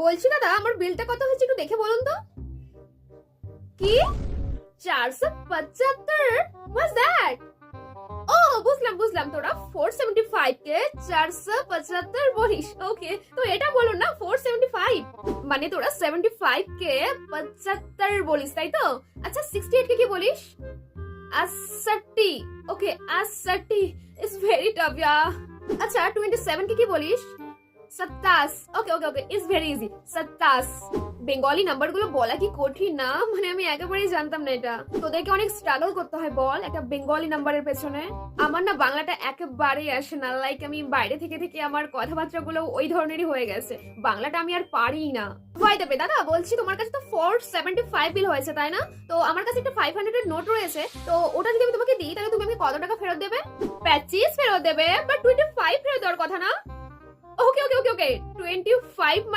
বলছি দাদা আমার বিলটা কত হয়েছে একটু দেখে বলুন তো কি চারশো পঁচাত্তর ওয়াজ দ্যাট ও বুঝলাম বুঝলাম তোরা ফোর সেভেন্টি ফাইভ কে চারশো পঁচাত্তর বলিস ওকে তো এটা বলুন না ফোর সেভেন্টি ফাইভ মানে তোরা সেভেন্টি ফাইভ কে পঁচাত্তর বলিস তাই তো আচ্ছা সিক্সটি এইট কে কি বলিস আটষট্টি ওকে আটষট্টি ইটস ভেরি টাফ ইয়া আচ্ছা টোয়েন্টি সেভেন কে কি বলিস সাত্তাস okay okay okay it's very easy সাত্তাস Bengali নাম্বারগুলো বলা কি কঠিন না মানে আমি একেবারেই জানতাম না এটা তোদেরকে অনেক স্ট্রাগল করতে হয় বল একটা বেঙ্গলি নাম্বারের পেছনে আমার না বাংলাটা একেবারেই আসে না লাইক আমি বাইরে থেকে থেকে আমার কথাবার্তা গুলো ওই ধরনেরই হয়ে গেছে বাংলাটা আমি আর পারি না ভাই দেবে দাদা বলছি তোমার কাছে তো ফোর সেভেন্টি ফাইভ বিল হয়েছে তাই না তো আমার কাছে একটা ফাইভ হান্ড্রেড নোট রয়েছে তো ওটা যদি আমি তোমাকে দিই তাহলে তুমি আমাকে কত টাকা ফেরত দেবে পঁচিশ ফেরত দেবে বাট টোয়েন্টি ফাইভ ফেরত দেওয়ার কথা না okay 25